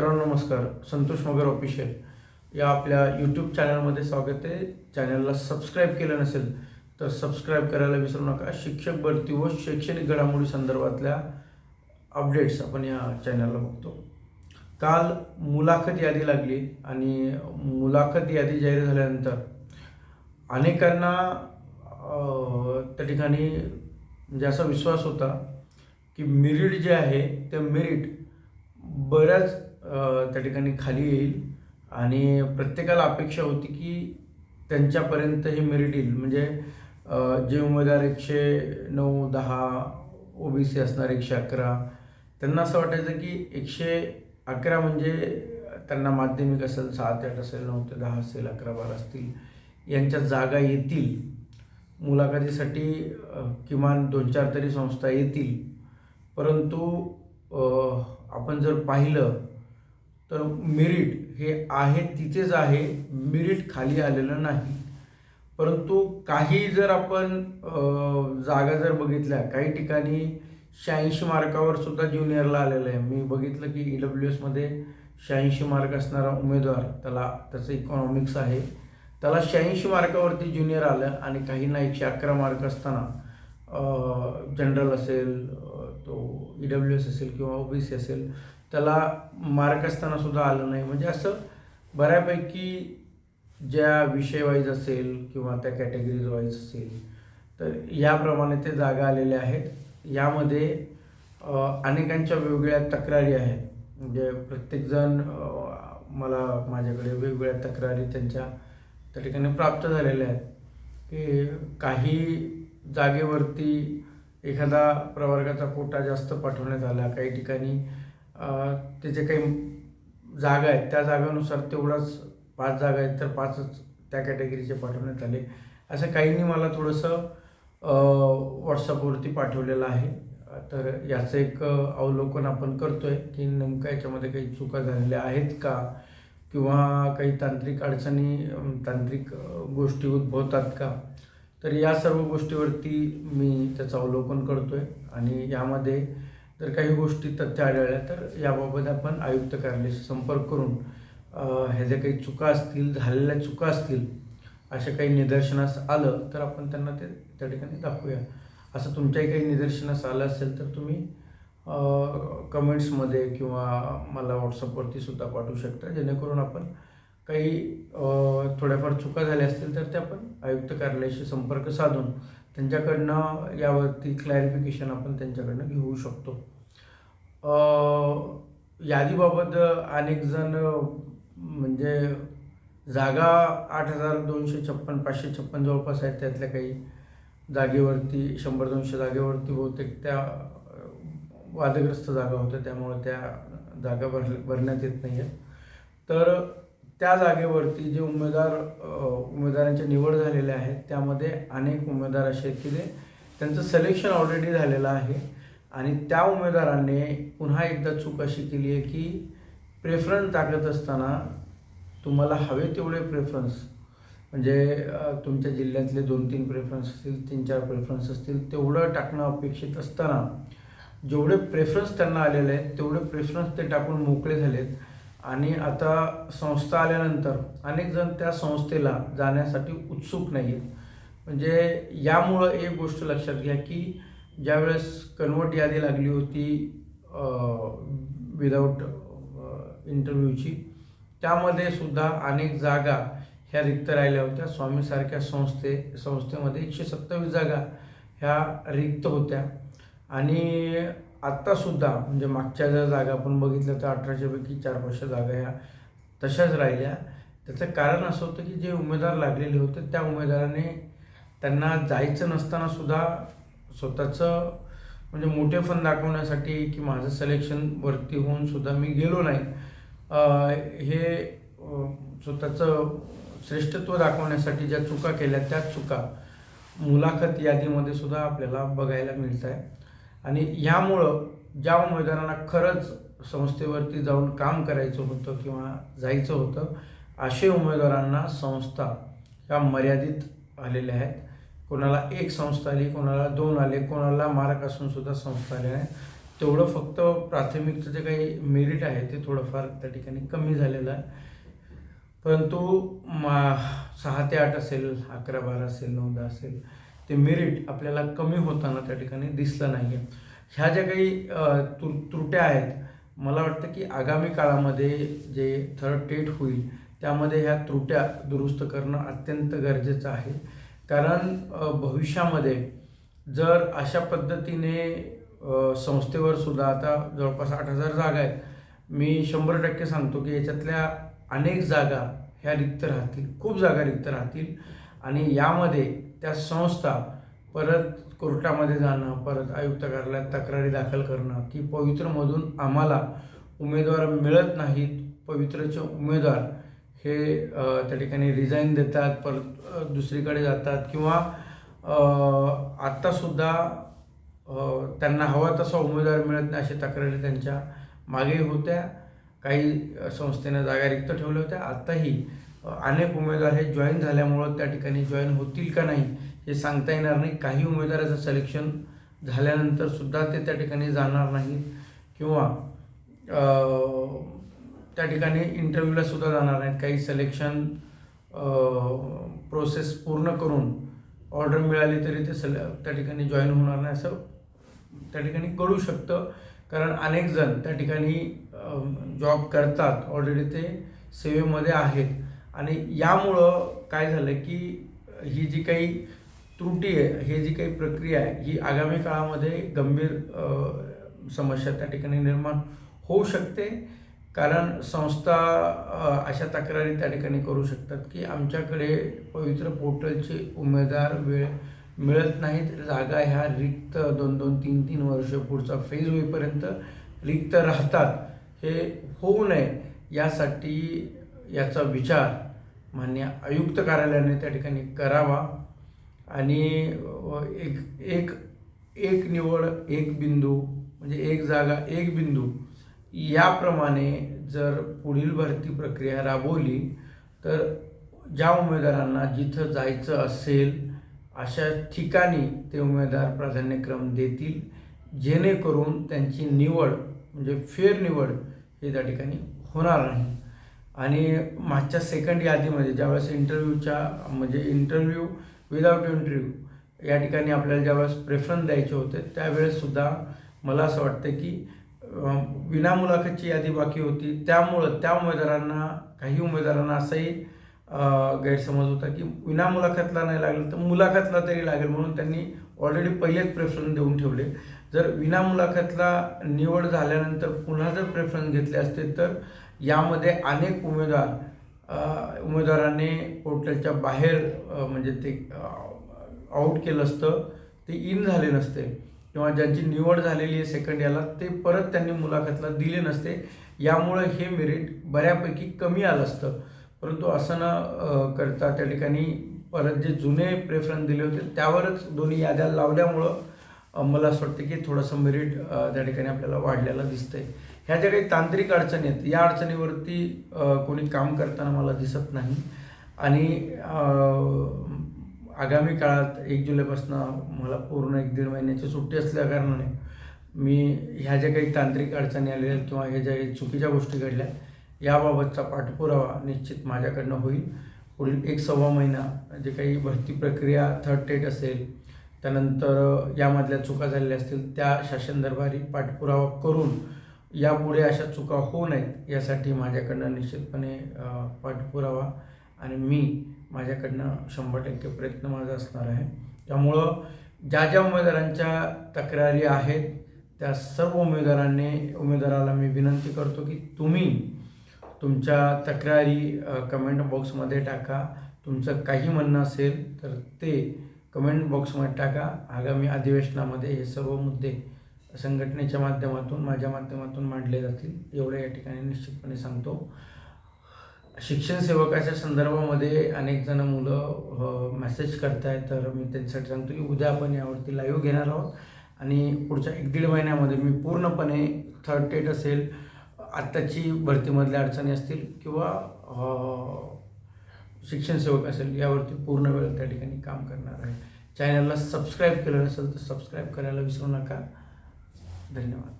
मित्रांनो नमस्कार. संतोष मगर ऑफिशियल या आपल्या यूट्यूब चॅनलमध्ये स्वागत आहे. चॅनलला सबस्क्राईब केलं नसेल तर सबस्क्राईब करायला विसरू नका. शिक्षक भरती व शैक्षणिक घडामोडी संदर्भातल्या अपडेट्स आपण या चॅनलला बघतो. काल मुलाखत यादी लागली आणि मुलाखत यादी जाहीर झाल्यानंतर अनेकांना त्या ठिकाणी म्हणजे असा विश्वास होता की मिरिट जे आहे ते मिरिट बऱ्याच त्या ठिकाणी खाली येईल. आणि प्रत्येकाला अपेक्षा होती की त्यांच्यापर्यंत हे मेरिट येईल. म्हणजे जे उमेदवार एकशे नऊ दहा ओ बी सी असणार एकशे अकरा त्यांना असं वाटायचं की एकशे अकरा म्हणजे त्यांना माध्यमिक असेल सात आठ असेल नऊ ते दहा असेल अकरा बारा असतील यांच्या जागा येतील. मुलाखतीसाठी किमान दोन चार तरी संस्था येतील. परंतु आपण जर पाहिलं तर मेरिट हे आहे तिथेच आहे मेरिट खाली आलेलं नाही. परंतु काही जर आपण जागा जर बघितल्या काही ठिकाणी शहाऐंशी मार्कावर सुद्धा ज्युनियरला आलेलं आहे. मी बघितलं की ई डब्ल्यू एसमध्ये शहाऐंशी मार्क असणारा उमेदवार त्याला त्याचं इकॉनॉमिक्स आहे. त्याला शहाऐंशी मार्कावरती ज्युनियर आलं आणि काहींना एकशे अकरा मार्क असताना जनरल असेल तो ई डब्ल्यू एस असेल किंवा ओ बी सी असेल त्याला मार्क असताना सुद्धा आलं नाही. म्हणजे असं बऱ्यापैकी ज्या विषय वाईज असेल किंवा त्या कॅटेगरीज वाईज असेल तर याप्रमाणे ते जागा आलेल्या आहेत. यामध्ये अनेकांच्या वेगवेगळ्या तक्रारी आहेत. म्हणजे प्रत्येकजण मला माझ्याकडे वेगवेगळ्या तक्रारी त्यांच्या त्या ठिकाणी प्राप्त झालेल्या आहेत. की काही जागेवरती एखादा प्रवर्गाचा कोटा जास्त पाठवण्यात आला काही ठिकाणी ते जे काही जागा आहेत त्या जागानुसार तेवढाच पाच जागा आहेत तर पाचच त्या कॅटेगरीचे पाठवण्यात आले. असं काहींनी मला थोडंसं व्हॉट्सअपवरती पाठवलेलं आहे. तर याचं एक अवलोकन आपण करतो आहे की नेमकं याच्यामध्ये काही चुका झालेल्या आहेत का? किंवा काही तांत्रिक अडचणी तांत्रिक गोष्टी उद्भवतात का? तर या सर्व गोष्टीवरती मी त्याचं अवलोकन करतो आहे आणि यामध्ये जर काही गोष्टी तथ्य आढळल्या तर याबाबत आपण आयुक्त कार्यालयाशी संपर्क करून ह्या ज्या काही चुका असतील झालेल्या चुका असतील अशा काही निदर्शनास आलं तर आपण त्यांना ते त्या ठिकाणी दाखवूया. असं तुमच्याही काही निदर्शनास आलं असेल तर तुम्ही कमेंट्समध्ये किंवा मला व्हॉट्सअपवरती सुद्धा पाठवू शकता. जेणेकरून आपण काही थोड्याफार चुका झाल्या असतील तर ते आपण आयुक्त कार्यालयाशी संपर्क साधून त्यांच्याकडनं यावरती क्लॅरिफिकेशन आपण त्यांच्याकडनं घेऊ शकतो. यादीबाबत अनेक जण म्हणजे जागा आठ हजार दोनशे छप्पन पाचशे छप्पन जवळपास आहेत त्यातल्या काही जागेवरती शंभर दोनशे जागेवरती बहुतेक त्या वादग्रस्त जागा होत्या त्यामुळे त्या जागा भर भरण्यात येत नाही आहेत तर त्या जागेवरती जे उमेदवार अ, उमेदवारांच्या निवड झालेल्या आहेत त्यामध्ये अनेक उमेदवार असे आहेत की ते त्यांचं सिलेक्शन ऑलरेडी झालेलं आहे. आणि त्या उमेदवाराने पुन्हा एकदा चूक अशी केली आहे की प्रेफरन्स टाकत असताना तुम्हाला हवे तेवढे प्रेफरन्स म्हणजे तुमच्या जिल्ह्यातले दोन तीन प्रेफरन्स असतील तीन चार प्रेफरन्स असतील तेवढं टाकणं अपेक्षित असताना जेवढे प्रेफरन्स त्यांना आलेले आहेत तेवढे प्रेफरन्स ते टाकून मोकळे झालेत. आणि आता संस्था आल्यानंतर अनेक जण त्या संस्थेला जाण्यासाठी उत्सुक नाही आहेत म्हणजे यामुळं एक गोष्ट लक्षात घ्या की ज्यावेळेस कन्वर्ट यादी लागली होती विदाऊट इंटरव्ह्यूची त्यामध्ये सुद्धा अनेक जागा ह्या रिक्त राहिल्या होत्या. स्वामीसारख्या संस्थे संस्थेमध्ये एकशे सत्तावीस जागा ह्या रिक्त होत्या. आणि आत्तासुद्धा म्हणजे मागच्या ज्या जागा आपण बघितल्या तर अठराशेपैकी चार पाचशे जागा ह्या तशाच राहिल्या. त्याचं कारण असं होतं की जे उमेदवार लागलेले होते त्या उमेदवाराने त्यांना जायचं नसतानासुद्धा स्वतःचं म्हणजे मोठेपण दाखवण्यासाठी की माझं सिलेक्शन वरती होऊन सुद्धा मी गेलो नाही. हे स्वतःचं श्रेष्ठत्व दाखवण्यासाठी ज्या चुका केल्या त्या चुका मुलाखत यादीमध्ये सुद्धा आपल्याला बघायला मिळत आहे आणि ह्यामुळं ज्या उमेदवारांना खरंच संस्थेवरती जाऊन काम करायचं होतं किंवा जायचं होतं असे उमेदवारांना संस्था ह्या मर्यादित आलेल्या आहेत. कोणाला एक संस्था आली कोणाला दोन आले कोणाला मार्क असूनसुद्धा संस्था आल्या नाही तेवढं फक्त प्राथमिकचं जे काही मेरिट आहे ते थोडंफार त्या ठिकाणी कमी झालेलं आहे. परंतु मा सहा ते आठ असेल अकरा बारा असेल नऊ दहा असेल ते मेरिट आपल्याला कमी होताना त्या ठिकाणी दिसलं नाही आहे ह्या ज्या काही तु त्रुट्या आहेत मला वाटतं की आगामी काळामध्ये जे थर्ड टेट होईल त्यामध्ये ह्या त्रुट्या दुरुस्त करणं अत्यंत गरजेचं आहे. कारण भविष्यामध्ये जर अशा पद्धतीने संस्थेवर सुद्धा आता जवळपास आठ हजार जागा आहेत मी शंभर टक्के सांगतो की याच्यातल्या अनेक जागा ह्या रिक्त राहतील खूप जागा रिक्त राहतील. आणि यामध्ये त्या संस्था परत कोर्टामध्ये जाणं परत आयुक्त कार्यालयात तक्रारी दाखल करणं की पवित्रमधून आम्हाला उमेदवार मिळत नाहीत पवित्रचे उमेदवार हे त्या ठिकाणी रिझाईन देतात परत दुसरीकडे जातात किंवा आत्तासुद्धा त्यांना हवा तसा उमेदवार मिळत नाही अशी तक्रारी त्यांच्या मागे होत्या. काही संस्थेनं जागा रिक्त ठेवल्या होत्या. आत्ताही अनेक उमेदवार हे जॉईन झाल्यामुळं त्या ठिकाणी जॉईन होतील का नाही हे सांगता येणार नाही. काही उमेदवाराचं सिलेक्शन झाल्यानंतर सुद्धा ते त्या ठिकाणी जाणार नाहीत किंवा त्या ठिकाणी इंटरव्ह्यूला सुद्धा जाणार नाहीत. काही सिलेक्शन प्रोसेस पूर्ण करून ऑर्डर मिळाली तरी ते सले त्या ठिकाणी जॉईन होणार नाही असं त्या ठिकाणी कळू शकतं. कारण अनेक जण त्या ठिकाणी जॉब करतात. ऑलरेडी ते सेवेमध्ये आहेत. आणि यामुळं काय झालं की ही जी काही त्रुटी आहे ही जी काही प्रक्रिया आहे ही आगामी काळामध्ये गंभीर समस्या त्या ठिकाणी निर्माण होऊ शकते. कारण संस्था अशा तक्रारी त्या ठिकाणी करू शकतात की आमच्याकडे पवित्र पोर्टलचे उमेदवार वेळ मिळत नाहीत. जागा ह्या रिक्त दोन दोन तीन तीन वर्ष पुढचा फेज होईपर्यंत रिक्त राहतात. हे होऊ नये यासाठी याचा विचार मान्य आयुक्त कार्यालयाने त्या ठिकाणी करावा. आणि एक एक एक निवड एक बिंदू म्हणजे एक जागा एक बिंदू याप्रमाणे जर पुढील भरती प्रक्रिया राबवली तर ज्या उमेदवारांना जिथं जायचं असेल अशा ठिकाणी ते उमेदवार प्राधान्यक्रम देतील. जेणेकरून त्यांची निवड म्हणजे फेर निवड हे त्या ठिकाणी होणार नाही. आणि मागच्या सेकंड यादीमध्ये ज्यावेळेस इंटरव्ह्यूच्या म्हणजे इंटरव्ह्यू विदाऊट इंटरव्ह्यू या ठिकाणी आपल्याला ज्यावेळेस प्रेफरन्स द्यायचे होते त्यावेळेससुद्धा मला असं वाटतं की विना विनामुलाखतची यादी बाकी होती. त्यामुळं त्या उमेदवारांना काही उमेदवारांना असंही गैरसमज होता की विनामुलाखतला नाही लागलं तर मुलाखतला तरी लागेल म्हणून त्यांनी ऑलरेडी पहिलेच प्रेफरन्स देऊन ठेवले. जर विनामुलाखतला निवड झाल्यानंतर पुन्हा जर प्रेफरन्स घेतले असते तर यामध्ये अनेक उमेदवार उमेदवारांनी पोर्टलच्या बाहेर म्हणजे ते आऊट केलं असतं. ते इन झाले नसते. किंवा ज्यांची निवड झालेली आहे सेकंड याला ते परत त्यांनी मुलाखतला दिले नसते. यामुळं हे मेरिट बऱ्यापैकी कमी आलं असतं. परंतु असं न करता त्या ठिकाणी परत जे जुने प्रेफरन्स दिले होते त्यावरच दोन्ही याद्या लावल्यामुळं मला असं वाटतं की थोडंसं मेरिट त्या ठिकाणी आपल्याला वाढलेलं दिसतंय. ह्या ज्या काही तांत्रिक अडचणी आहेत या अडचणीवरती कोणी काम करताना मला दिसत नाही. आणि आगामी काळात एक जुलैपासून मला पूर्ण एक दीड महिन्याची सुट्टी असल्या कारणाने मी ह्या ज्या काही तांत्रिक अडचणी आलेल्या आहेत किंवा ह्या ज्या काही चुकीच्या गोष्टी घडल्या याबाबतचा पाठपुरावा निश्चित माझ्याकडनं होईल. पुढील एक सव्वा महिना जे काही भरती प्रक्रिया थर्ड टेट असेल त्यानंतर यामधल्या चुका झालेल्या असतील त्या शासन दरबारी पाठपुरावा करून यापुढे अशा चुका होऊ नयेत यासाठी माझ्याकडनं निश्चितपणे पाठपुरावा आणि मी माझ्याकडनं शंभर टक्के प्रयत्न माझा असणार आहे. त्यामुळं ज्या ज्या उमेदवारांच्या तक्रारी आहेत त्या सर्व उमेदवारांनी उमेदवाराला मी विनंती करतो की तुम्ही तुमच्या तक्रारी कमेंट बॉक्समध्ये टाका. तुमचं काही म्हणणं असेल तर ते कमेंट बॉक्समध्ये टाका. आगामी अधिवेशनामध्ये हे सर्व मुद्दे संघटनेच्या माध्यमातून माझ्या माध्यमातून मांडले जातील एवढं या ठिकाणी निश्चितपणे सांगतो. शिक्षण सेवकाच्या संदर्भामध्ये अनेक जण मुलं मेसेज करतायत तर मी त्यांच्यासाठी सांगतो की उद्या आपण यावरती लाईव्ह घेणार आहोत. आणि पुढच्या एक दीड महिन्यामध्ये मी पूर्णपणे थर्ड टेट असेल आत्ताची भरतीमधल्या अडचणी असतील किंवा शिक्षण सेवक असेल यावरती पूर्ण वेळ त्या ठिकाणी काम करणार आहे. चॅनलला सबस्क्राईब केलं नसेल तर सबस्क्राईब करायला विसरू नका. धन्यवाद.